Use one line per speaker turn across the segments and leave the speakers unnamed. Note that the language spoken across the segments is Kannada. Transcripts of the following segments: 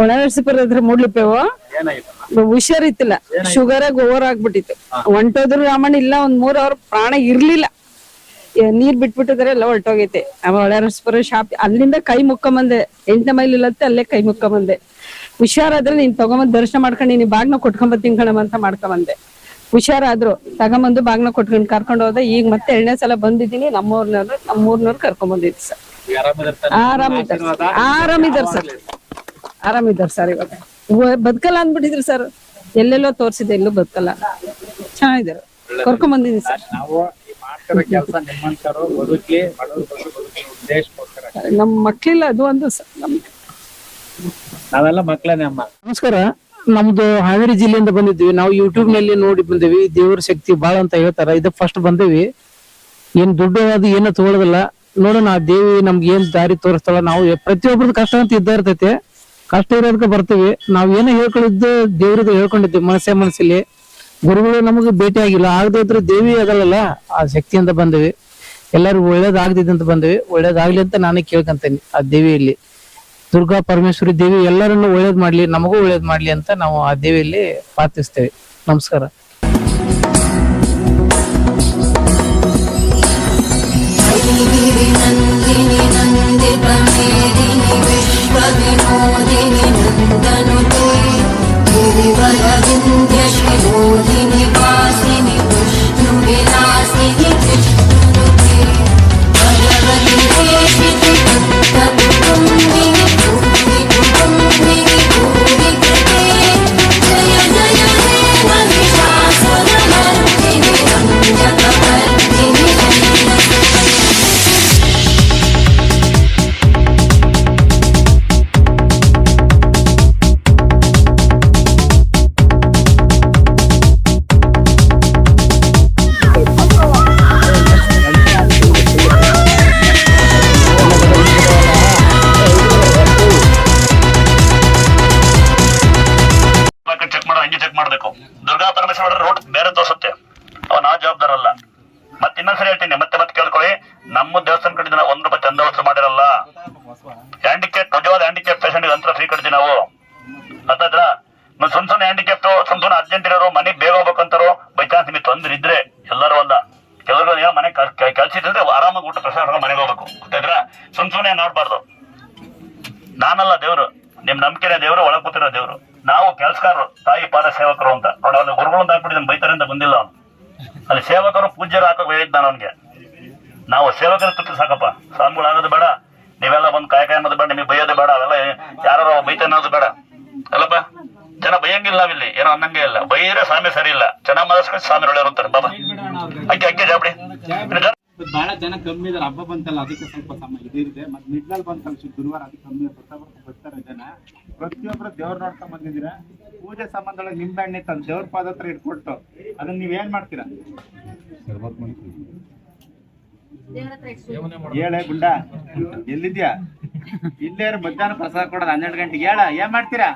ಒಣ ನರಸೀಪುರ ಹತ್ರ ಮೂಡ್ಲಿಪ್ಪೇವು.
ಹುಷಾರ್
ಹುಷಾರಿತ್ತಿಲ್ಲ. ಶುಗರ್ ಓವರ್ ಆಗ್ಬಿಟ್ಟಿತ್ತು. ಹೊಂಟೋದ್ರು ರಾಮಣ್ಣ ಇಲ್ಲ ಒಂದ್ ಮೂರ್ ಅವ್ರ ಪ್ರಾಣ ಇರ್ಲಿಲ್ಲ. ನೀರ್ ಬಿಟ್ಬಿಟ್ಟಿದ್ರೆ ಎಲ್ಲ ಹೊರಟೋಗೈತೆ. ಒಳ ನರಸೀಪುರ ಶಾಪ್ ಅಲ್ಲಿಂದ ಕೈ ಮುಕ್ಕೊಂಬಂದೆ. ಎಂಟನೇ ಮೈಲ್ ಇಲ್ಲತ್ತೆ ಅಲ್ಲೇ ಕೈ ಮುಕ್ಕೊಂಬಂದೆ. ಹುಷಾರಾದ್ರೆ ನೀನ್ ತಗೊಂಬಂದ್ ದರ್ಶನ ಮಾಡ್ಕೊಂಡು ನೀನ್ ಬಾಗ್ನ ಕೊಟ್ಕೊಂಬತ್ತೀನಿ ಕಣಮ್ಮ ಅಂತ ಮಾಡ್ಕೊಂಬಂದೆ. ಹುಷಾರಾದ್ರು ತಗೊಂಬಂದು ಬಾಗ್ನ ಕೊಟ್ಕೊಂಡು ಕರ್ಕೊಂಡು ಹೋದೆ. ಈಗ ಮತ್ತೆ ಎರಡನೇ ಸಲ ಬಂದಿದ್ದೀನಿ ನಮ್ಮೂರ್ನವ್ರು ನಮ್ಮೂರ್ನವ್ರು ಕರ್ಕೊಂಡ್ ಬಂದಿದ್ವಿ ಸರ್.
ಆರಾಮಿದ್ದಾರೆ
ಆರಾಮಿದ್ದಾರೆ ಸರ್. ಆರಾಮಿದ್ದಾರೆ ಸರ್ ಇವಾಗ. ಇವ- ಬದುಕಲ್ಲ ಅಂದ್ಬಿಟ್ಟಿದ್ರು ಸರ್. ಎಲ್ಲೆಲ್ಲೋ ತೋರ್ಸಿದೆ ಎಲ್ಲೂ ಬದುಕಲ್ಲ. ಚೆನ್ನಾಗಿದ್ದಾರೆ. ಕರ್ಕೊಂಡ್ ಬಂದಿದ್ದೀನಿ ಸರ್.
ನಾವು ಈ ಮಾಡ್ತಿರೋ ಕೆಲಸ ನಿಮ್ಮಂತರು ಬದುಕಿ ಬಡವರು ಬದುಕು ಬದುಕಿ ಉದ್ದೇಶಕ್ಕೋಸ್ಕರ.
ನಮ್ ಮಕ್ಳಿಲ್ಲ ಅದು ಒಂದು ಸರ್. ನಮ್
ನಾವೆಲ್ಲ ಮಕ್ಕಳೇ ಅಮ್ಮ.
ನಮಸ್ಕಾರ. ನಮ್ದು ಹಾವೇರಿ ಜಿಲ್ಲೆಯಿಂದ ಬಂದಿದ್ವಿ ನಾವು ಯೂಟ್ಯೂಬ್ನಲ್ಲಿ ನೋಡಿ ಬಂದೇವಿ ದೇವ್ರ ಶಕ್ತಿ ಬಾಳ ಅಂತ ಹೇಳ್ತಾರ. ಇದು ಫಸ್ಟ್ ಬಂದೇವಿ ಏನ್ ದುಡ್ಡು ಅದು ಏನೋ ತಗೊಳ್ಳೋದಿಲ್ಲ ನೋಡೋಣ ಆ ದೇವಿ ನಮ್ಗೆ ಏನ್ ದಾರಿ ತೋರಿಸ್ತಾಳ, ನಾವು ಪ್ರತಿಯೊಬ್ಬರದ್ದು ಕಷ್ಟ ಅಂತ ಇದ್ದ ಇರ್ತೈತಿ. ಕಷ್ಟ ಇರೋದಕ್ಕೆ ಬರ್ತೀವಿ. ನಾವ್ ಏನೋ ಹೇಳ್ಕೊಂಡಿದ್ದು ದೇವ್ರದ್ದು ಹೇಳ್ಕೊಂಡಿದ್ವಿ, ಮನಸ್ಸೇ ಮನಸ್ಸಲ್ಲಿ. ಗುರುಗಳು ನಮಗೆ ಭೇಟಿ ಆಗಿಲ್ಲ. ಆಗದೆ ಇದ್ರೆ ದೇವಿ ಆಗಲ್ಲ ಆ ಶಕ್ತಿಯಿಂದ ಬಂದೇವಿ. ಎಲ್ಲರಿಗೂ ಒಳ್ಳೇದಾಗ್ದಿದೆ ಅಂತ ಬಂದ್ವಿ. ಒಳ್ಳೇದಾಗ್ಲಿ ಅಂತ ನಾನೇ ಕೇಳ್ಕೊಂತೇನೆ ಆ ದೇವಿಯಲ್ಲಿ. ದುರ್ಗಾ ಪರಮೇಶ್ವರಿ ದೇವಿ ಎಲ್ಲರನ್ನು ಒಳ್ಳೇದ್ ಮಾಡ್ಲಿ, ನಮಗೂ ಒಳ್ಳೇದ್ ಮಾಡ್ಲಿ ಅಂತ ನಾವು ಆ ದೇವಿಯಲ್ಲಿ ಪ್ರಾರ್ಥಿಸ್ತೇವೆ. ನಮಸ್ಕಾರ.
ಮಾಡೋ ಹಂಗೆ ಚೆಕ್ ಮಾಡ್ಬೇಕು ದುರ್ಗಾ ಪರಮೇಶ್ವರ ರೋಡ್ ಬೇರೆ ತೋರಿಸುತ್ತೆ ಅವ ನಾ ಜವಾಬ್ದಾರ ಅಲ್ಲ ಮತ್ತೆ ಇನ್ನೊಂದ್ಸರಿ ಹೇಳ್ತೀನಿ ಮತ್ತೆ ಮತ್ತೆ ಕೇಳ್ಕೊಳ್ಳಿ ನಮ್ಮ ದೇವಸ್ಥಾನ ಕಡೆ ನಾವು ಒಂದ್ ರೂಪಾಯಿ ಚಂದ ವಸ್ತು ಮಾಡಿರಲ್ಲ ಹ್ಯಾಂಡಿಕ್ಯಾಪ್ ನಿಜವಾದ ಹ್ಯಾಂಡಿಕ್ಯಾಪ್ ಪೇಷಂಟ್ ಅಂತ ಫ್ರೀ ಕಟ್ತೀವಿ ನಾವು ಅದಾದ್ರ ಸುಮ್ ಸುಮ್ನೆ ಹ್ಯಾಂಡಿಕ್ಯಾಪ್ ಸುಮ್ ಸುಮ್ನೆ ಅರ್ಜೆಂಟ್ ಇರೋರು ಮನೆ ಬೇಗ ಹೋಗ್ಬೇಕಂತಾರೋ ಬೈ ಚಾನ್ಸ್ ನಿಮಗೆ ತೊಂದ್ರೆ ಇದ್ರೆ ಎಲ್ಲರೂ ಅಲ್ಲ ಕೆಲವರು ಏನೋ ಮನೆ ಕೆಲಸ ಇದ್ರೆ ಆರಾಮಾಗಿ ಊಟ ಪ್ರಸಾದ ಮಾಡ್ಕೊಂಡು ಮನೆಗೆ ಹೋಗ್ಬೇಕು ಗೊತ್ತಾಯ್ತಾ ಸುಮ್ ಸುಮ್ನೆ ನೋಡ್ಬಾರ್ದು ನಾನಲ್ಲ ದೇವ್ರು ನಿಮ್ ನಂಬಿಕೆನೇ ದೇವ್ರು ಒಳಗ್ ಕೂತಿರೋ ದೇವ್ರು ನಾವು ಕೆಲಸಕಾರರು ತಾಯಿ ಪಾದ ಸೇವಕರು ಅಂತ. ನೋಡಿ, ಅವ್ನು ಗುರುಗಳು ಅಂತ ಹಾಕ್ಬಿಟ್ಟು ಬೈತಾರೆ ಅಂತ ಬಂದಿಲ್ಲ ಅವನು. ಅಲ್ಲಿ ಸೇವಕರು ಪೂಜ್ಯರು ಹಾಕೋಕೆ ಹೇಳಿದ್ ನಾನು ಅವನಿಗೆ. ನಾವು ಸೇವಕರ ತುತ್ತು ಸಾಕಪ್ಪ. ಸ್ವಾಮಿಗಳು ಆಗೋದು ಬೇಡ. ನೀವೆಲ್ಲ ಬಂದು ಕಾಯಕ ಅನ್ನೋದು ಬೇಡ, ನಿಮಗೆ ಬೈಯೋದು ಬೇಡ, ಅವೆಲ್ಲ ಯಾರು ಬೈತ ಅನ್ನೋದು ಬೇಡ. ಅಲ್ಲಪ್ಪ, ಜನ ಬೈಯಂಗಿಲ್ಲ ನಾವಿಲ್ಲಿ. ಏನೋ ಅನ್ನಂಗೆ ಇಲ್ಲ. ಬೈದ್ರೆ ಸ್ವಾಮಿ ಸರಿ ಇಲ್ಲ. ಚೆನ್ನಾಗಿ ಮನಸ್ಕೊಂಡು ಸ್ವಾಮಿ ಒಳ್ಳೆಯವರು ಅಂತಾರೆ. ಬಾಬಾ. ಅಕ್ಕಿ ಅಕ್ಕಿ ಜಾಬಡಿ
ಬಹಳ ಜನ ಕಮ್ಮಿ ಇದಾರೆ. ಹಬ್ಬ ಬಂತಲ್ಲ, ಅದಕ್ಕೆ ಸ್ವಲ್ಪ ಸಮಯ ಇದಿದೆ ಮತ್ತೆ ಮಿಡ್ಲಲ್ಲಿ ಬಂತಲ್ಲ ಗುರುವಾರ ಅದಕ್ಕೆ ಕಮ್ಮಿ ಬರ್ತಾ ಬರ್ತಾ ಬರ್ತಾರೆ ಜನ. ಪ್ರತಿಯೊಬ್ರು ದೇವ್ರ ನೋಡ್ಕೊಂಡ್ ಬಂದಿದ್ದೀರಾ? ಪೂಜೆ ಸಂಬಂಧೊಳಗೆ ನಿಂಬೆ ಹಣ್ಣೆ ತಂದು ದೇವ್ರ ಪಾದ ಹತ್ರ ಇಟ್ಕೊಟ್ಟು ಅದನ್ನ ನೀವ್ ಏನ್ ಮಾಡ್ತೀರಾ? ಹೇಳೆ ಗುಂಡ, ಎಲ್ಲಿದ್ಯಾ? ಇಲ್ಲೇ ಮಧ್ಯಾಹ್ನ ಪ್ರಸಾದ ಕೊಡೋದು ಹನ್ನೆರಡು ಗಂಟೆಗೆ. ಹೇಳ, ಏನ್ ಮಾಡ್ತೀರಾ?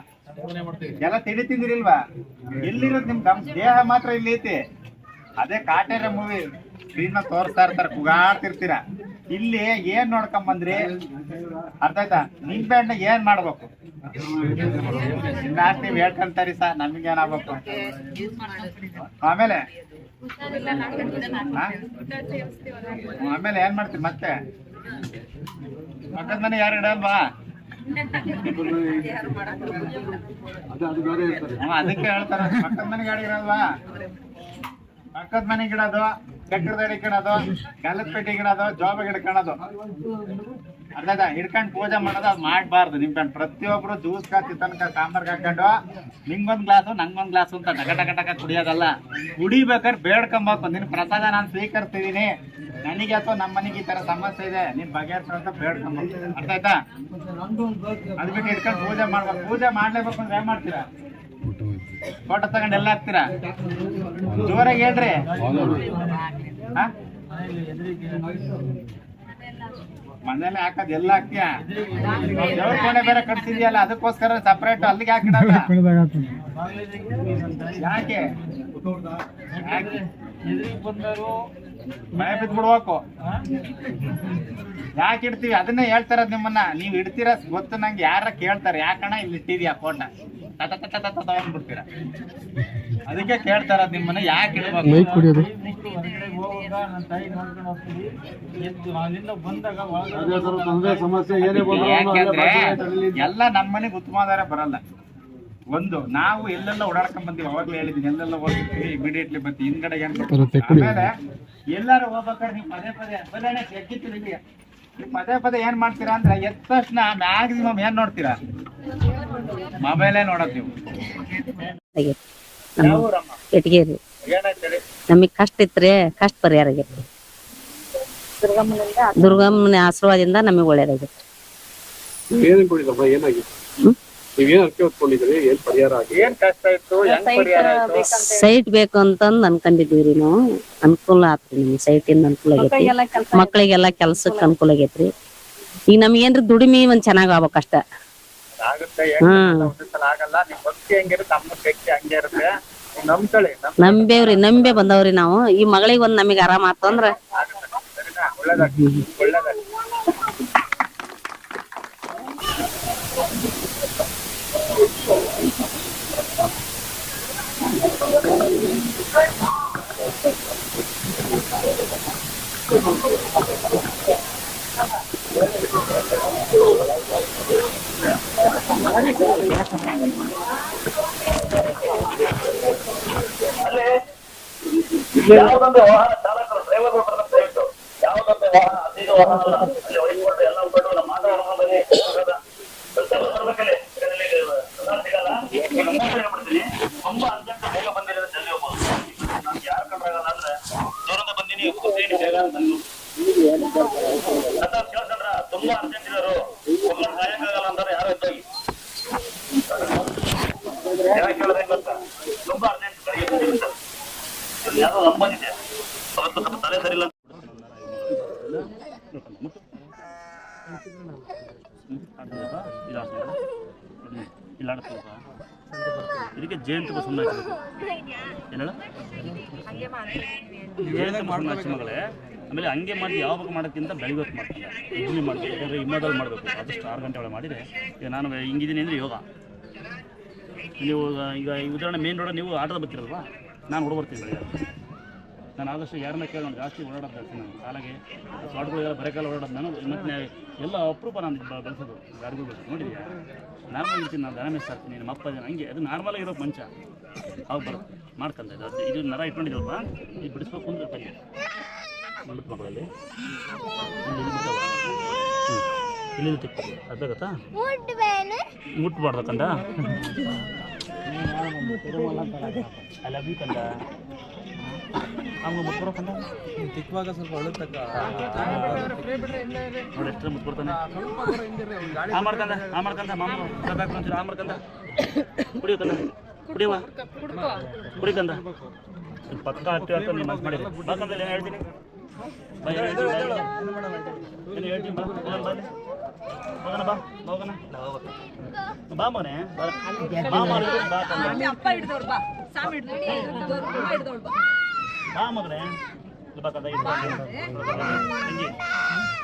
ಎಲ್ಲ ತಿಳಿ ತಿಂದಿರಿಲ್ವಾ? ಎಲ್ಲಿರೋದು ನಿಮ್ ದೇಹ ಮಾತ್ರ ಇಲ್ಲಿ ಐತಿ. ಅದೇ ಕಾಟೇರ ಮೂವಿ ಸ್ಕ್ರೀನ್ ತೋರಿಸ್ತಾ ಇರ್ತಾರ, ಕುಗಾಡ್ತಿರ್ತೀರ? ಇಲ್ಲಿ ಏನ್ ನೋಡ್ಕೊಂಡ್ ಬಂದ್ರಿ? ಅರ್ಥ ಆಯ್ತಾ? ನಿಂಬೆ ಹಣ್ಣು ಏನ್ ಮಾಡ್ಬೇಕು? ಜಾಸ್ತಿ ನೀವ್ ಹೇಳ್ಕೊಂತಾರಿ ಸರ್ ನಮ್ಗೆ ಏನಾಗ್ಬೇಕು ಆಮೇಲೆ? ಆಮೇಲೆ ಏನ್ ಮಾಡ್ತೀವಿ ಮತ್ತೆ? ಪಕ್ಕದ ಮನೆ ಯಾರು ಇಡಲ್ವಾ? ಅದಕ್ಕೆ ಹೇಳ್ತಾರ, ಪಕ್ಕದ ಮನೆ ಗಾಡಿ ಇರಲ್ವಾ? ಪಕ್ಕದ ಮನೆಗೆ ಇಡೋದು? ಚಕ್ರದಡಿ ಇಡೋದು ಗಲ್ಲದ ಪೆಟ್ಟಿ ಇಡೋದು ಜಾಬ್ ಹಿಡ್ಕೊಳೋದು. ಅರ್ಧ ಹಿಡ್ಕೊಂಡು ಪೂಜೆ ಮಾಡೋದು ಅದು ಮಾಡಬಾರ್ದು. ನಿಮ್ಮ ಪ್ರತಿಯೊಬ್ರು ಜ್ಯೂಸ್ ಕಾತಿ ತನಕ ಸಾಂಬಾರ್ಗೆ ಹಾಕೊಂಡು, ನಿಂಗೊಂದು ಗ್ಲಾಸು, ನಂಗೊಂದ್ ಗ್ಲಾಸು ಅಂತ ಟಕ ಟಕ ಟಕ ಕುಡಿಯೋದಲ್ಲ. ಕುಡಿಬೇಕಾದ್ರೆ ಬೇಡ್ಕೊಬೇಕು. ನಿನ್ ಪ್ರಸಾದ ನಾನು ಸ್ವೀಕರಿಸ್ತಿದ್ದೀನಿ ನನಗೆ ಅಥವಾ ನಮ್ಮ ಮನೆಗೆ ಈ ತರ ಸಮಸ್ಯೆ ಇದೆ. ನಿನ್ ಬಗೆಹರಿಸೋ ಅಂತ ಬೇಡ್ಕೊಂಬೇಕು. ಅರ್ಥ ಆಯ್ತಾ? ಅದು ಹಿಡ್ಕೊಂಡು ಪೂಜೆ ಮಾಡ್ಬೇಕು. ಪೂಜೆ ಮಾಡ್ಲೇಬೇಕು ಅಂದ್ರೆ ಏನ್ ಮಾಡ್ತೀರಾ? ಫೋಟೋ ತಗೊಂಡು ಎಲ್ಲ ಹಾಕ್ತೀರಾ? ಜೋರಾಗಿ ಹೇಳ್ರಿ? ಮನೇಲಿ ಹಾಕೋದ್ ಎಲ್ಲ ಹಾಕ್ತೀಯಾ? ದೇವ್ರ ಕೋಣೆ ಬೇರೆ ಕಟ್ಸಿದ್ಯಲ್ಲ ಅದಕ್ಕೋಸ್ಕರ ಸಪ್ರೇಟ್ ಅಲ್ಲಿಗೆ ಹಾಕಿಡಲ್ಲ ಯಾಕೆ? ಭಯ ಬಿದ್ದು ಬಿಡ್ಬೇಕು ಯಾಕೆ ಇಡ್ತೀವಿ? ಅದನ್ನೇ ಹೇಳ್ತಾರ ನಿಮ್ಮನ್ನ. ನೀವ್ ಇಡ್ತೀರ? ಗೊತ್ತು ನಂಗೆ ಯಾರ ಕೇಳ್ತಾರ. ಯಾಕಣ ಇಲ್ಲಿ ಇಟ್ಟಿದ್ಯಾ ಫೋನ್ ತಟ ತಟ ತಟ ತಗೊಂಡ್ಬಿಡ್ತೀರ ಅದಕ್ಕೆ ಕೇಳ್ತಾರ ನಿಮ್ಮನ್ನ. ಯಾಕೆ ಇಡಬೇಕು? ಯಾಕೆಂದ್ರೆ ಎಲ್ಲ ನಮ್ಮನೆಗೆ ಉತ್ತಮದಾರ ಬರಲ್ಲ. ಒಂದು ನಾವು ಎಲ್ಲೆಲ್ಲ ಓಡಾಡ್ಕೊಂಡ್ ಬಂದೀವಿ. ಅವಾಗ್ಲೇ ಹೇಳಿದೀನಿ. ಎಲ್ಲೆಲ್ಲ ಹೋಗ್ತೀವಿ ಇಮಿಡಿಯೇಟ್ಲಿ ಬರ್ತೀವಿ ಹಿಂದ್ಗಡೆ ಏನ್. ಆಮೇಲೆ ಎಲ್ಲಾರು ಹೋಗ್ಬೇಕಾದ್ರೆ ನೀವು ಪದೇ ಪದೇ ಎಕ್ಕಿತ್ತು ಇಲ್ಲಿ ನೀವು ಪದೇ ಪದೇ ಏನ್ ಮಾಡ್ತೀರಾ ಅಂದ್ರೆ ಎದ್ದ ತಕ್ಷಣ ಮ್ಯಾಕ್ಸಿಮಮ್ ಏನ್ ನೋಡ್ತೀರಾ? ಮೊಬೈಲೇ ನೋಡೋದು ನೀವು.
ನಮಗ್ ಕಷ್ಟ ಇತ್ರಿ ಕಷ್ಟ ಪರಿಹಾರ ಆಗೈತಿ ದುರ್ಗಮ್ಮನ ಆಶೀರ್ವಾದದಿಂದ ನಮಗ್ ಒಳ್ಳೇದಾಗೈತಿ
ನೀವೇನ್ ಅರ್ಕೆ ಹೊತ್ಕೊಂಡಿದ್ರಿ ಏನ್ ಪರಿಹಾರ ಆಗಿ
ಏನ್ ಕಷ್ಟ ಇತ್ತು ಹೆಂಗ್ ಪರಿಹಾರ ಆಯ್ತು?
ಸೈಟ್ ಬೇಕು ಅಂತಂದ್ ಅನ್ಕೊಂಡಿದೀವ್ರಿ ನಾವು. ಅನುಕೂಲ ಆತ್ರಿ ನಮ್ಗೆ. ಸೈಟ್ ಇಂದ ಅನುಕೂಲ ಆಗೈತಿ ಮಕ್ಳಿಗೆಲ್ಲ ಕೆಲ್ಸಕ್ಕೆ ಅನುಕೂಲ ಆಗೈತ್ರಿ. ಈಗ ನಮ್ಗೇನ್ರಿ ದುಡಿಮೆ ಒಂದ್ ಚೆನ್ನಾಗ್ ಆಗ್ಬೇಕಷ್ಟ
ಆಗುತ್ತೆ
ಹ್ಮ್.
ಒಂದ್ಸಲ ಆಗಲ್ಲ. ನಿಮ್ ಭಕ್ತಿ ಹೆಂಗಿರುತ್ತೆ ನಮ್ಮ ಭಕ್ತಿ ಹಂಗೆ ಇರುತ್ತೆ. ನೀವ್ ನಂಬ್ಕೊಳ್ಳಿ ನಮ್
ನಂಬೇವ್ರಿ ನಂಬೆ ಬಂದವ್ರಿ ನಾವು. ಈ ಮಗಳಿಗೆ ಒಂದ್ ನಮಗೆ ಆರಾಮ ಆತು ಅಂದ್ರ
ಸರಿನಾ?
ಯಾವುದೊಂದು ವಾಹನ ಚಾಲಕರು ಡ್ರೈವರ್ ದಯವಿಟ್ಟು ಯಾವುದೊಂದು ವಾಹನ ವಾಹನ, ಅಲ್ಲ, ಅಲ್ಲಿ ಎಲ್ಲ ಬಿಟ್ಟು ನಮ್ಮ ಮಾತಾಡೋಣ ಬನ್ನಿ ಬರ್ಬೇಕಲ್ಲಿ. ತುಂಬಾ ಬೇಗ ಬಂದಿರಿ ಅಂತ ಜಲ್ದಿ ಹೋಗ್ಬೋದು ನಮ್ಗೆ ಯಾರು ಕಂಡ್ರಾಗಲ್ಲ ಅಂದ್ರೆ ದೂರದ ತುಂಬಾ ಅರ್ಜೆಂಟ್ ಇರೋರು. ಒಬ್ಬರು ಅಂತಾರೆ, ಯಾರು ತುಂಬಾ ಅರ್ಜೆಂಟ್ ಯಾರೋ ನಂಬಂದಿದೆ ತಲೆ ಸರಿ ಇಲ್ಲ ಇಲ್ಲ ಇದಕ್ಕೆ ಜಯಂತಿ ಸುಮ್ಮನೆ ಮಗಳೇ ಆಮೇಲೆ ಹಂಗೆ ಮಾಡಿ ಯಾವಾಗ ಮಾಡೋಕ್ಕಿಂತ ಬೆಳಿಗ್ಗೆ ಮಾಡ್ತೀನಿ ಇಡ್ಲಿ ಮಾಡಬೇಕು ಯಾಕಂದರೆ ಹಿಮ್ಮದಲ್ಲಿ ಮಾಡಬೇಕು. ಆದಷ್ಟು ಆರು ಗಂಟೆ ಒಳಗೆ ಮಾಡಿದರೆ ಈಗ ನಾನು ಹಿಂಗಿದ್ದೀನಿ ಅಂದರೆ ಯೋಗ. ನೀವು ಈಗ ಉದಾಹರಣೆ ಮೇನ್ ರೋಡ ನೀವು ಆಟೋದ ಬರ್ತೀರಲ್ವಾ ನಾನು ಹೊಡ್ಬರ್ತೀನಿ ಬೆಳಿಗ್ಗೆ. ನಾನು ಆದಷ್ಟು ಯಾರನ್ನ ಕೇಳೋಣ ಜಾಸ್ತಿ ಓಡಾಡೋದು ಜಾಸ್ತಿ ನಾನು. ಕಾಲಾಗೆ ಸ್ಲಾಟ್ಗಳಿಗೆಲ್ಲ ಬರೆಕಾಲ ಓಡಾಡೋದು ನಾನು. ಮತ್ತೆ ಎಲ್ಲ ಅಪರೂಪ ನಾನು ಬೆಳೆಸೋದು ಗಾಡಿಗಳು ಬಳಸೋದು ನೋಡಿದ್ಯಾ? ನಾರ್ಮಲ್ ಇರ್ತೀನಿ ನಾನು ದನ ಆಗ್ತೀನಿ ನಮ್ಮ ಅಪ್ಪ ಜನ ಹಂಗೆ. ಅದು ನಾರ್ಮಲ್ ಆಗಿರೋ ಮಂಚ. ಅವಾಗ ಬರುತ್ತೆ. ಮಾಡ್ಕೊಂತ ಇದು ಅದು- ಇದು ನರ ಇಟ್ಕೊಂಡಿದ್ರಲ್ವ ಇದು ಬಿಡಿಸ್ಬೇಕು ಅಂದ್ರೆ ಕೈ ಮಲ್ಲತ್ ಮಕ್ಕಳಲ್ಲಿ. ಇಲ್ಲಿ ಅರ್ಥ ಆಗತ್ತಾ ಮುಟ್ಬಾರ್ದು ಕಂದ ಅಲ್ಲ ಬಿ ಕಂದ ಅವ್ನು ಮುಟ್ಕೊಡೋ ಕಂದ
ತಿಕ್ಕುವಾಗ ಸ್ವಲ್ಪ ಅಳುತ್ತಕ್ಕ
ನೋಡಿ ಎಷ್ಟು ಮುಟ್ಕೊಡ್ತಾನೆ ಆ ಮಾಡ್ಕಂದ ಆ ಮಾಡ್ಕಂದ ಮಾಮ ಆ ಮಾಡ್ಕಂದ. ಕುಡಿಯೋ ಕಂದ ಕುಡಿಯವ ಕುಡಿಕಂದ. ಪಕ್ಕ ಹತ್ತಿ ಅಂತ ನೀವು ಮನ್ಸು ಮಾಡಿರಿ ಬಾಕಂದ್ರೆ ಏನು ಹೇಳ್ತೀನಿ ಬಾ. ಬಾ, ಬಾ ಹೋಗೋಣ ಬಾ. ಹೋಗೋಣ ಬಾ ಬಾ. ಮನೆ ಬಾ ಬಾ. ಮಾಡಿದ್ರು ಬಾ. ಬಾ ಮಗಳೇ ಇಲ್ಲಿ ಬಾ ಕಂದ. ತಂಗಿ.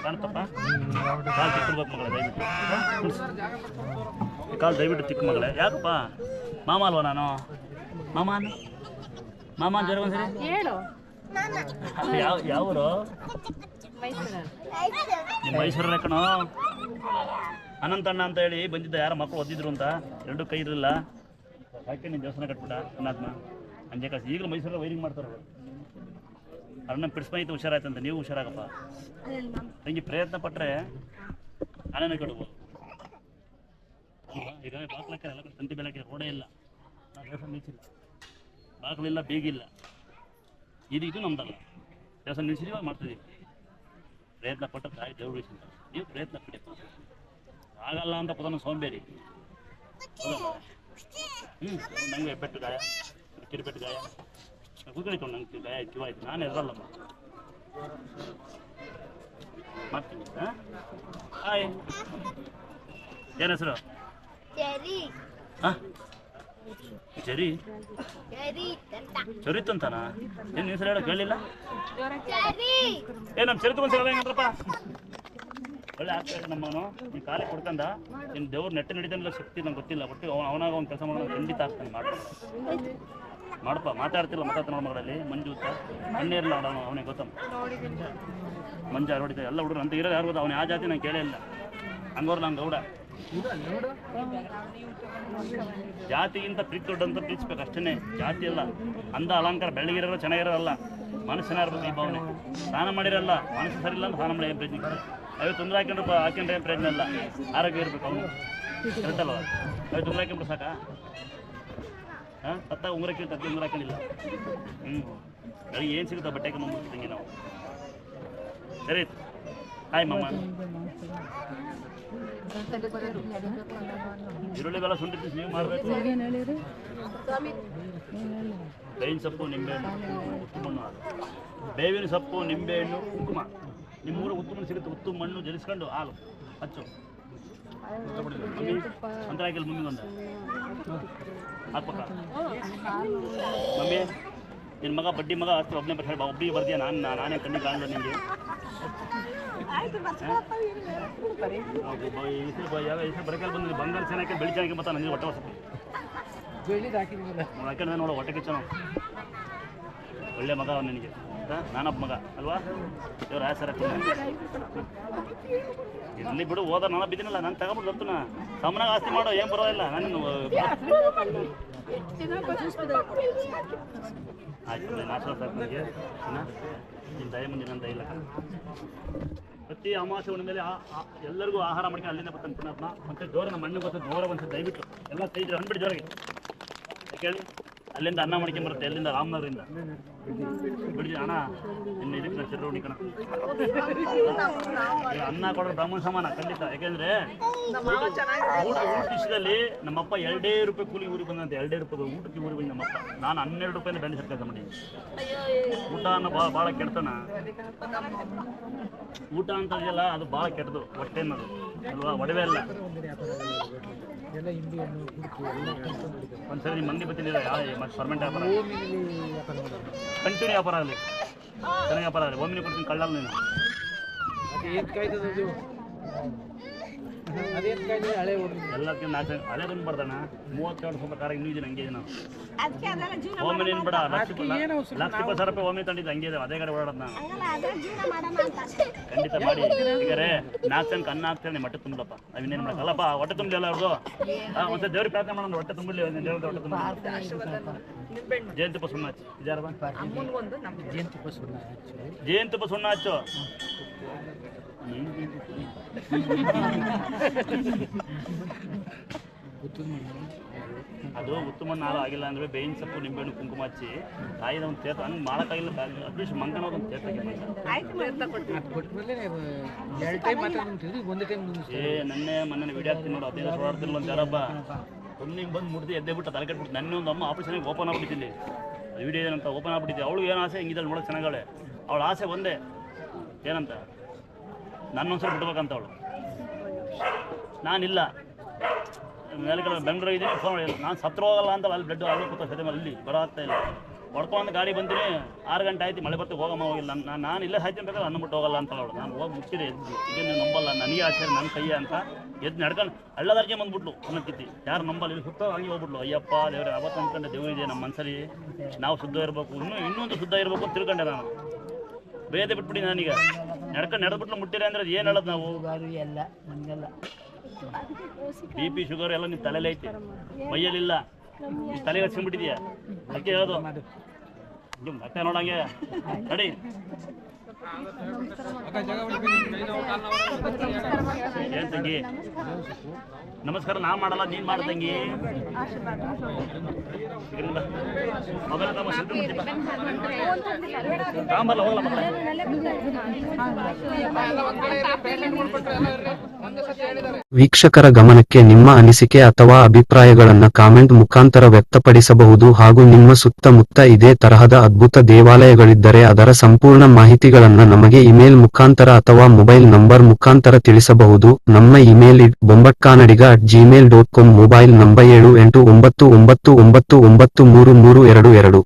ಕಾಣ್ತಪ್ಪ ಕಾಲು ಮಗಳೇ ದಯವಿಟ್ಟು. ಕಾಲು ದಯವಿಟ್ಟು ತಿಕ್ಕ ಮಗಳೇ. ಯಾಕಪ್ಪ ಮಾಮ ಅಲ್ವಾ ನಾನು? ಮಾಮ ಅನ್ನು ಮಾಮ ಅಂತ ಜ್ವರ ಒಂದ್ಸರಿ. ಯಾವ ಯಾವ ಊರು? ನಿಮ್ಮ ಮೈಸೂರಲ್ಲೇ ಕಣೋ. ಅನಂತಣ್ಣ ಅಂತ ಹೇಳಿ ಬಂದಿದ್ದ ಯಾರ ಮಕ್ಕಳು ಓದಿದ್ರು ಅಂತ. ಎರಡು ಕೈ ಇರಲಿಲ್ಲ. ಯಾಕೆ ನೀನು ದೇವಸ್ಥಾನ ಕಟ್ಬಿಟ್ಟ ಅನಾತ್ಮ? ಅಂಜೆ ಕಾಸು. ಈಗಲೂ ಮೈಸೂರಲ್ಲಿ ವೈರಿಂಗ್ ಮಾಡ್ತಾರೆ ಅವ್ರು. ಅಣ್ಣ ಹುಷಾರಾಯ್ತು ಹುಷಾರಾಯ್ತಂತ ನೀವು ಹುಷಾರಾಗಪ್ಪ. ತಂಗಿ ಪ್ರಯತ್ನ ಪಟ್ಟರೆ ನಾನೇನು ಕಟ್ಬೋದು ಅಲ್ವಾ? ಈಗ ಬಾಕ್ಲಕ್ಕೆ ಎಲ್ಲ ಕಡೆ ತಂತಿ ಬೆಳಕ್ಕೆ ರೋಡೇ ಇಲ್ಲ. ದೇವಸ್ಥಾನ ನಿಲ್ಸಿಲ್ಲ. ಬಾಗಿಲಿಲ್ಲ ಬೀಗಿಲ್ಲ. ಇದು ಇದು ನಮ್ದಲ್ಲ. ದೇವಸ್ಥಾನ ನಿಲ್ಸಿದೀವಿ ಇವಾಗ ಮಾಡ್ತಿದ್ದೀವಿ ಪ್ರಯತ್ನ ಪಟ್ಟ ತಾಯಿ ದೇವ್ರು ನೀವು ಪ್ರಯತ್ನ ಪಡಿ. ಆಗಲ್ಲ ಅಂತ ಪದನ ಸೋಂಬೇರಿ. ಹ್ಞೂ ನಂಗೆ ಪೆಟ್ಟು ಗಾಯ. ಕಿರಿಪೆಟ್ಟು ಗಾಯ. ಕೂತ್ಕೊಳಿತು ನಂಗೆ ಗಾಯ ಕಿವ ಆಯ್ತು ನಾನು ಎದ್ರಲ್ಲಮ್ಮ. ಮಾಡ್ತೀನಿ. ಹಾಯ್ ಏನ ಹೆಸರು? ಹಾಂ? ಚರಿತ್ ಚರಿತಂತಾನ ಏನ್ ಹೆಸರು ಹೇಳಕ್ ಹೇಳಿಲ್ಲ ಏ ನಮ್ ಚರಿತ್ ಒಂದ್ಸಲ ಹೆಂಗಂದ್ರಪ್ಪ. ಒಳ್ಳೆ ಆಗ್ತಾ ಇದೆ ನಮ್ಮವನು. ನೀನ್ ಕಾಲಿ ಕೊಡ್ಕಂದ. ನಿನ್ ದೇವ್ರ ನೆಟ್ಟ ನಡೀತಾನಿಲ್ಲ ಶಕ್ತಿ ನಂಗೆ ಗೊತ್ತಿಲ್ಲ. ಒಟ್ಟು ಅವ ಅವನಾಗ ಅವ್ನ ಕೆಲಸ ಮಾಡೋದು ಖಂಡಿತ ಆಗ್ತಾನೆ ಮಾಡ್ತಾನೆ ಮಾಡಪ್ಪ ಮಾತಾಡ್ತಿಲ್ಲ ಮಾತಾಡ್ತಾನೆ ನೋಡ ಮಗಳಲ್ಲಿ, ಮಂಜು ಅಂತ. ಅನ್ನೇ ಇರಲ್ಲ ಅವನು, ಅವನಿಗೆ ಗೊತ್ತಮ್ಮ. ಮಂಜು ಯಾರು ಹೊಡಿತಾರೆ ಎಲ್ಲ ಹುಡುಗರು ಅಂತ ಇರೋ ಯಾರು ಗೊತ್ತ? ಅವನು ಯಾವ ಜಾತಿ ನಾನು ಕೇಳೇ ಇಲ್ಲ. ಹಂಗೋರ್ಲ ಹಂಗೆ ಗೌಡ. ಜಾತಿಗಿಂತ ಪ್ರೀತಿ ದೊಡ್ಡಂತ ಪ್ರೀತಿಸ್ಬೇಕು ಅಷ್ಟೇ ಜಾತಿ ಅಲ್ಲ. ಅಂದ ಅಲಂಕಾರ ಬೆಳಗಿರೋ ಚೆನ್ನಾಗಿರೋಲ್ಲ ಮನಸ್ಸು ಚೆನ್ನಾಗಿರ್ಬೇಕು ಈ ಭಾವನೆ. ಸ್ನಾನ ಮಾಡಿರಲ್ಲ ಮನಸ್ಸು ಸರಿ ಇಲ್ಲ ಅಂತ ಸ್ನಾನ ಮಾಡಿ ಏನು ಪ್ರಯತ್ನ ಅಯ್ಯೋ, ತೊಂದರೆ ಹಾಕೊಂಡ್ರಪ್ಪ ಹಾಕೊಂಡ್ರೆ ಏನು ಪ್ರಯತ್ನ ಇಲ್ಲ. ಆರೋಗ್ಯ ಇರಬೇಕು ಅವನು. ಕರೆಕ್ಟಲ್ವ ಅಯ್ಯೋ, ತೊಂದರೆ ಹಾಕೊಂಡ್ರೆ ಸಾಕಾ? ಹಾಂ ತತ್ತ ಉಂಗ್ರಕ್ಕೆ ತತ್ತ ಉಂಗ್ರ ಹಾಕೊಂಡಿಲ್ಲ ಹ್ಞೂ ಬೆಳಿಗ್ಗೆ ಏನು ಸಿಗುತ್ತಾ ಬಟ್ಟೆ ಹಾಕೊಂಡ್ಬಂದ್ಬಿಡ್ತೀವಿ ನಾವು. ಸರಿ, ಹಾಯ್ ಮಮ್ಮ ಈರುಳ್ಳಿ ಬೆಲ್ಲ ಶುಂಠಿ ನೀವು ಮಾಡಬೇಕು. ಬೇವಿನ ಸೊಪ್ಪು ನಿಂಬೆಹಣ್ಣು ಉತ್ತು ಮಣ್ಣು ಅದು ಬೇವಿನ ಸೊಪ್ಪು ನಿಂಬೆಹಣ್ಣು ಕುಂಕುಮ ನಿಮ್ಮ ಊರ ಉತ್ತು ಮಣ್ಣು ಸಿಗುತ್ತೆ ಉತ್ತು ಮಣ್ಣು ಜಲಿಸ್ಕೊಂಡು ಹಾಲು, ಹಚ್ಚು. ಅಂತ ಹಾಕಿಲ್ಲ ಮಮ್ಮಿಗೊಂದು. ಹಾಕ್ಬೇಕ ಮಮ್ಮಿ ನಿನ್ನ ಮಗ ಬಡ್ಡಿ ಮಗ ಅಷ್ಟು ಒಬ್ಬನೇ ಬರ್ತಾರೆ ಒಬ್ಬಿ ಬರ್ತೀಯ ನಾನು ನಾನೇ ಕಣ್ಣಿಗೆ ಕಾಣಲ್ಲ ನಿಮಗೆ ಬರಕಲ್ ಬಂದ್ರೆ ಬಂಗಾರ ಚೆನ್ನಾಗಿ ಬೆಳಿ ಚೆನ್ನಾಗಿ ಬರ್ತಾನೆ ನನಗೆ ಹೊಟ್ಟೆ ಹೊಸ ನೋಡೋ ನೋಡು ಹೊಟ್ಟೆ ಕಿಚ್ಚ ಒಳ್ಳೆ ಮಗ ಅವನು ನಿನಗೆ? ನಾನೊಬ್ಬ ಮಗ, ಅಲ್ವಾ? ಇವ್ರು ಆ ಸರ ಇಲ್ಲಿ ಬಿಡು, ಹೋದ ನಾನು ಬಿದ್ದೀನಲ್ಲ, ನಾನು ತಗೊಂಬಿಟ್ಟು ನಾ ಸಾಮಾನಾಗ ಆಸ್ತಿ ಮಾಡೋ, ಏನು ಪರವಾಗಿಲ್ಲ. ನಾನು ಆಯ್ತು ಇಲ್ಲ ಪ್ರತಿ ಅಮಾವಾಸ್ಯ ಹುಣ್ಣಿಮೆಯಲ್ಲಿ ಮೇಲೆ ಎಲ್ಲರಿಗೂ ಆಹಾರ ಮಾಡ್ಕೊಂಡು ಅಲ್ಲಿಂದ ಬರ್ತಾನೆ ತಿನ್ನೋದನ್ನ ಮತ್ತೆ ಜೋರ ನಮ್ಮ ಮಣ್ಣಿಗೆ ಬರ್ತದೆ ಜೋರ ಬಂತು, ದಯವಿಟ್ಟು. ಎಲ್ಲ ಕೈ ಅಂದ್ಬಿಟ್ಟು ಜೋರಿಗೆ. ಕೇಳಿ ಅಲ್ಲಿಂದ ಅನ್ನ ಮಾಡ್ಕೊಂಡ್ ಬರುತ್ತೆ, ಅಲ್ಲಿಂದ ರಾಮನಗರಿಂದ ಬಿಡಿ ಅಣ್ಣ ಇದಕ್ಕೆ ಈಗ ಅನ್ನ ಕೊಡೋ ಬ್ರಾಹ್ಮಣ ಸಮಾನ, ಖಂಡಿತ. ಯಾಕೆಂದ್ರೆ ಊಟ ಊಟ ವಿಷಯದಲ್ಲಿ ನಮ್ಮಪ್ಪ ಎರಡೇ ರೂಪಾಯಿ ಕೂಲಿ ಊರಿಗೆ ಬಂದಂತೆ, ಎರಡೇ ರೂಪಾಯಿ ಊಟಕ್ಕೆ ಊರಿಗೆ ಬಂದ ನಮ್ಮಪ್ಪ. ನಾನು ಹನ್ನೆರಡು ರೂಪಾಯಿಂದ ಬೆಂಡೆ ಸರ್ಕಾರ ಮಾಡಿ ಊಟ ಅನ್ನ ಭಾಳ ಭಾಳ ಕೆಡ್ತಾನ ಊಟ ಅಂತ ಅದು ಭಾಳ ಕೆಟ್ಟದು, ಹೊಟ್ಟೆ ಅನ್ನೋದು. ಅಲ್ವಾ? ಒಡವೆ ಅಲ್ಲ. ಒಂದ್ಸರಿ ನಿಮ್ಮ ಮಂದಿ ಬತ್ತಿಲ್ಲ ಮತ್ತೆ ವ್ಯಾಪಾರ? ಕಂಟಿನ್ಯೂ ವ್ಯಾಪಾರ ಆಗಲಿ. ಚೆನ್ನಾಗಿ ವ್ಯಾಪಾರ ಆಗಲಿ. ಓಮಿನಿ ಕೊಡ್ತೀನಿ ಕಳ್ಳಲ್ಲ ನೀನು.
ಏನ್ ಕಾಯ್ತದ
ಎಲ್ಲದಕ್ಕಿಂತ ನಾಲ್ಕು ಅದೇ ಬಂದು ಬರ್ದಾನ? ಮೂವತ್ತೆರಡು ಸಾವಿರ ಕಾರ ಇನ್ನೂ ಹಂಗೆ ನಾವು ಒಮ್ಮೆ ಬೇಡ ಲಕ್ಷ ಲಕ್ಷ ಇಪ್ಪತ್ತು ಸಾವಿರ ರೂಪಾಯಿ ಒಮ್ಮೆ ತಂದಿದ್ದು ಹಂಗೆ ಇದೆ ಅದೇ ಕಡೆ ಓಡಾಡೋದು ನಾನು ಖಂಡಿತ ಮಾಡಿ. ಈಗ ರೇ ನಾಲ್ಕು ಜನಕ್ಕೆ ಅನ್ನ ಹಾಕ್ತೇನೆ ಮಟ್ಟೆ ತುಂಬಲಪ್ಪ ಅವಿನೇನ್ ಮಾಡಕ್ಕಲ್ಲಪ್ಪ ಹೊಟ್ಟೆ ತುಂಬಲಿ ಅವ್ರದ್ದು ಒಂದ್ಸಲ ದೇವ್ರಿಗೆ ಪ್ರಾರ್ಥನೆ ಮಾಡೋಣ ಹೊಟ್ಟೆ ತುಂಬಲಿ ದೇವ್ರ ಹೊಟ್ಟೆ ತುಂಬ ಜೇನುತುಪ್ಪ ಸುಣ್ಣ ಹಚ್ಚಿ. ಇದಾರ ಜಯಂತಪ್ಪ ಸುಣ್ಣ ಹಚ್ಚು. ಹ್ಮ್. ಅದು ಉತ್ತಮ ನಾಳು ಆಗಿಲ್ಲ ಅಂದ್ರೆ ಬೇಯಿನ ಸೊಪ್ಪು ನಿಂಬೆಹಣ್ಣು ಕುಂಕುಮ ಹಚ್ಚಿ ತಾಯಿದ ಒಂದು ತೇತ ಹಂಗೆ ಮಾಡೋಕ್ಕಾಗಿಲ್ಲ ಅಟ್ಲೀಸ್ಟ್ ಮಂಗನ ಒಂದು ತೇತ
ಎರಡು ಟೈಮ್ ಮಾತ್ರ ಒಂದು ಟೈಮ್
ಏ ನನ್ನೆ ಮೊನ್ನೆ ವಿಡಿಯೋ ಹಾಕ್ತೀನಿ ನೋಡು ಹದಿನೈದು ಓಡಾಡ್ತಿಲ್ಲ ಒಂದು ಯಾರಬ್ಬ ಬಂದು ಮುಡ್ದು ಎದ್ದೆ ಬಿಟ್ಟು ತಲೆ ಕಟ್ಬಿಟ್ಟು. ನನ್ನ ಒಂದು ಅಮ್ಮ ಆಪರೇಷನ್ಗೆ ಓಪನ್ ಆಗ್ಬಿಟ್ಟಿದ್ದೀನಿ ವಿಡಿಯೋ ಏನಂತ ಓಪನ್ ಆಗ್ಬಿಟ್ಟಿದ್ದೆ ಅವಳು ಏನು ಆಸೆ? ಹಿಂಗಿದಲ್ಲಿ ನೋಡೋಕೆ ಚೆನ್ನಾಗಳೆ ಅವಳ ಆಸೆ ಒಂದೇ. ಏನಂತ? ನನ್ನೊಂದ್ಸಲ ಬಿಡ್ಬೇಕಂತ ಅವಳು ನಾನಿಲ್ಲ. ಮೇಲೆ ಕಡೆ ಬೆಂಗಳೂರು ಇದೆ ಫೋನ್ ಮಾಡಿಲ್ಲ ನಾನು ಸತ್ರ ಹೋಗಲ್ಲ ಅಂತ ಅಲ್ಲಿ ಬ್ಲಡ್ ಅಲ್ಲಿ ಕೂತ ಸದ್ಯ ಅಲ್ಲಿ ಬರೋತ್ತಾ ಇಲ್ಲ. ಹೊಡ್ಕೊಂಡು ಗಾಡಿ ಬಂತೀನಿ ಆರು ಗಂಟೆ ಆಯ್ತು, ಮಳೆ ಬರ್ತೀವಿ ಹೋಗಮ್ಮ, ಹೋಗಿಲ್ಲ. ನಾನು ನಾನು ಇಲ್ಲೇ ಸಾಯ್ತೀನಿ ಬೇಕಾದ್ರೆ ಅನ್ನ ಬಿಟ್ಟು ಹೋಗಲ್ಲ ಅಂತ ಅವಳು ನಾನು ಹೋಗಿ ಮುಚ್ಚಿದೆ, ಎದ್ದು. ಇದನ್ನು ನಂಬಲ್ಲ, ನನಗೆ ಆಸೆ ನನ್ನ ಕೈಯ ಅಂತ. ಎದ್ದು ನಡ್ಕೊಂಡು ಹಳ್ಳದರ್ಗೆ ಬಂದ್ಬಿಟ್ಲು ಅನ್ನಕ್ಕಿತ್ತಿ ಯಾರು ನಂಬಲ್ಲ, ಇಲ್ಲಿ ಸುತ್ತ ಹಂಗೆ ಹೋಗ್ಬಿಟ್ಲು. ಅಯ್ಯಪ್ಪ, ದೇವ್ರೆ, ಅವತ್ತು ಅಂದ್ಕೊಂಡೆ ಇದೆ ನಮ್ಮ ಮನಸ್ಸಲ್ಲಿ ನಾವು ಶುದ್ಧ ಇರಬೇಕು. ಇನ್ನೂ ಇನ್ನೊಂದು ಶುದ್ಧ ಇರಬೇಕು ತಿಳ್ಕೊಂಡೆ ನಾನು. ಬೇದೆ ಬಿಟ್ಬಿಡಿ ನಾನೀಗ. ನಡ್ಕೊಂಡು ನಡೆದ್ಬಿಟ್ಲು ಮುಟ್ಟಿರ ಅಂದ್ರೆ ಏನು ಹೇಳೋದು ನಾವು? ಬಿ ಪಿ ಶುಗರ್ ಎಲ್ಲ ನಿನ್ನ ತಲೆಯಲ್ಲಿ ಐತಿ. ಮೈಯಲ್ಲಿಲ್ಲ. ನಿಮ್ಮ ತಲೆಗೆ ಹಚ್ಕೊಂಡ್ಬಿಟ್ಟಿದ್ಯಾ? ಅದಕ್ಕೆ ಹೇಳೋದು. ಇದು ಮತ್ತೆ ನೋಡಂಗೆ. ನಡಿ. ಏನ್ ತಂಗಿ? ನಮಸ್ಕಾರ ನಾ ಮಾಡಲ್ಲ ನೀನ್ ಮಾಡ್ತಂಗಿ. ಮೊಬೈಲ್ ಹೋಗಲ್ಲ ಮಕ್ಕಳೇ.
ವೀಕ್ಷಕರ ಗಮನಕ್ಕೆ ನಿಮ್ಮ ಅನಿಸಿಕೆ ಅಥವಾ ಅಭಿಪ್ರಾಯಗಳನ್ನ ಕಾಮೆಂಟ್ ಮುಖಾಂತರ ವ್ಯಕ್ತಪಡಿಸಬಹುದು ಹಾಗೂ ನಿಮ್ಮ ಸುತ್ತಮುತ್ತ ಇದೇ ತರಹದ ಅದ್ಭುತ ದೇವಾಲಯಗಳಿದ್ದರೆ ಅದರ ಸಂಪೂರ್ಣ ಮಾಹಿತಿಗಳನ್ನು ನಮಗೆ ಇಮೇಲ್ ಮುಖಾಂತರ ಅಥವಾ ಮೊಬೈಲ್ ನಂಬರ್ ಮುಖಾಂತರ ತಿಳಿಸಬಹುದು ನಮ್ಮ email Bombatkannadiga at Gmail dot com mobile number ಏಳು ಎಂಟು ಒಂಬತ್ತು ಒಂಬತ್ತು ಒಂಬತ್ತು ಒಂಬತ್ತು ಮೂರು ಮೂರು ಎರಡು ಎರಡು.